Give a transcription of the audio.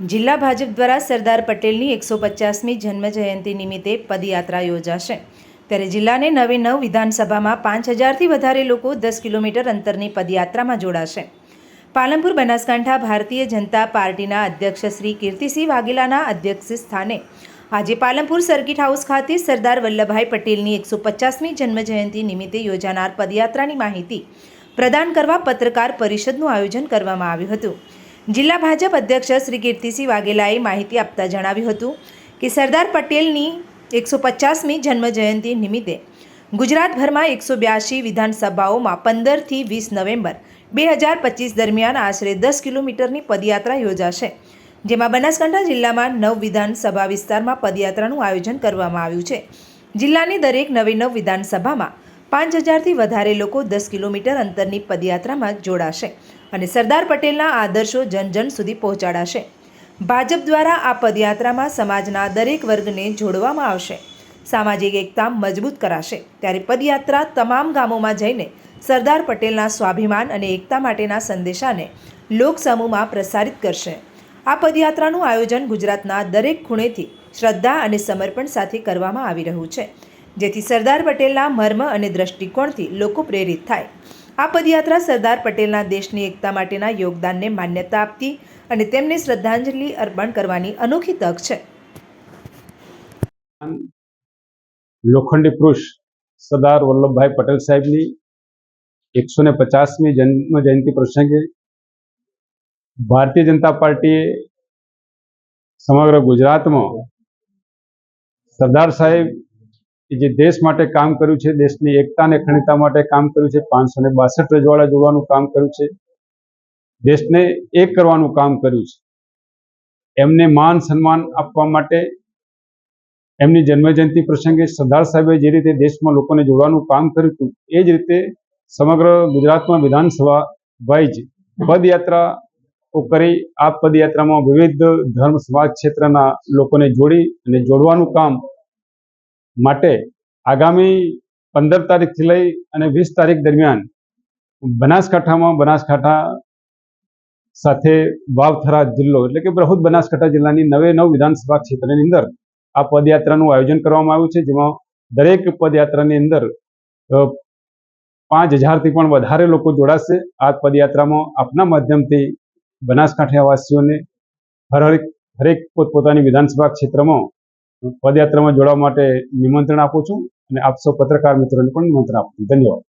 જિલ્લા ભાજપ દ્વારા સરદાર પટેલની એકસો પચાસમી જન્મ જયંતિ નિમિત્તે પદયાત્રા યોજાશે. ત્યારે જિલ્લાને નવે નવ વિધાનસભામાં પાંચ હજારથી વધારે લોકો દસ કિલોમીટર અંતરની પદયાત્રામાં જોડાશે. પાલનપુર, બનાસકાંઠા ભારતીય જનતા પાર્ટીના અધ્યક્ષ શ્રી કીર્તિસિંહ વાઘેલાના અધ્યક્ષ સ્થાને આજે પાલનપુર સર્કિટ હાઉસ ખાતે સરદાર વલ્લભભાઈ પટેલની એકસો પચાસમી જન્મજયંતિ નિમિત્તે યોજાનાર પદયાત્રાની માહિતી પ્રદાન કરવા પત્રકાર પરિષદનું આયોજન કરવામાં આવ્યું હતું. જિલ્લા ભાજપ અધ્યક્ષ શ્રી કીર્તિસિંહ વાઘેલાએ માહિતી આપતા જણાવ્યું હતું કે સરદાર પટેલની એકસો પચાસમી જન્મજયંતિ નિમિત્તે ગુજરાતભરમાં એકસો બ્યાસી વિધાનસભાઓમાં પંદરથી વીસ નવેમ્બર બે હજાર પચીસ દરમિયાન આશરે દસ કિલોમીટરની પદયાત્રા યોજાશે, જેમાં બનાસકાંઠા જિલ્લામાં નવ વિધાનસભા વિસ્તારમાં પદયાત્રાનું આયોજન કરવામાં આવ્યું છે. જિલ્લાની દરેક નવી નવ વિધાનસભામાં પાંચ હજારથી વધારે લોકો દસ કિલોમીટર અંતરની પદયાત્રામાં જોડાશે. અને સરદાર પટેલના આદર્શો જન જન સુધી પહોંચાડાશે. ભાજપ દ્વારા આ પદયાત્રામાં સમાજના દરેક વર્ગને જોડવામાં આવશે. સામાજિક એકતા મજબૂત કરાશે. ત્યારે પદયાત્રા તમામ ગામોમાં જઈને સરદાર પટેલના સ્વાભિમાન અને એકતા માટેના સંદેશાને લોકસમૂહમાં પ્રસારિત કરશે. આ પદયાત્રાનું આયોજન ગુજરાતના દરેક ખૂણેથી શ્રદ્ધા અને સમર્પણ સાથે કરવામાં આવી રહ્યું છે, જેથી સરદાર પટેલના મર્મ અને દ્રષ્ટિકોણથી લોકો પ્રેરિત થાય. આ પદયાત્રા સરદાર પટેલના દેશની એકતા માટેના યોગદાનને માન્યતા આપતી અને તેમને શ્રદ્ધાંજલિ અર્પણ કરવાની અનોખી તક છે. લોખંડી પુરુષ સરદાર વલ્લભભાઈ પટેલ સાહેબની એકસો ને પચાસમી જન્મ જયંતિ પ્રસંગે ભારતીય જનતા પાર્ટીએ સમગ્ર ગુજરાતમાં સરદાર સાહેબ જે દેશ માટે કામ કર્યું છે, દેશની એકતા અને અખંડતા માટે કામ કર્યું છે, પાંચસો ને બાસઠ રજવાડા જોડવાનું કામ કર્યું છે, દેશને એક કરવાનું કામ કર્યું છે. એમને માન સન્માન આપવા માટે એમની જન્મજયંતિ પ્રસંગે સરદાર સાહેબે જે રીતે દેશમાં લોકોને જોડવાનું કામ કર્યું હતું, એ જ રીતે સમગ્ર ગુજરાતમાં વિધાનસભા વાઇઝ પદયાત્રા કરી, આ પદયાત્રામાં વિવિધ ધર્મ, સમાજ ક્ષેત્રના લોકોને જોડી અને જોડવાનું કામ માટે આગામી પંદર તારીખથી લઈ અને વીસ તારીખ દરમિયાન બનાસકાંઠામાં બનાસકાંઠા સાથે વાવથરા જિલ્લો એટલે કે બૃહદ બનાસકાંઠા જિલ્લાની નવે નવ વિધાનસભા ક્ષેત્રની અંદર આ પદયાત્રાનું આયોજન કરવામાં આવ્યું છે, જેમાં દરેક પદયાત્રાની અંદર પાંચ હજારથી પણ વધારે લોકો જોડાશે. આ પદયાત્રામાં આપના માધ્યમથી બનાસકાંઠાવાસીઓને હરેક હરેક પોતપોતાની વિધાનસભા ક્ષેત્રમાં પદયાત્રામાં જોડાવા માટે નિમંત્રણ આપું છું અને આપ સૌ પત્રકાર મિત્રોને પણ નિમંત્રણ આપું છું. ધન્યવાદ.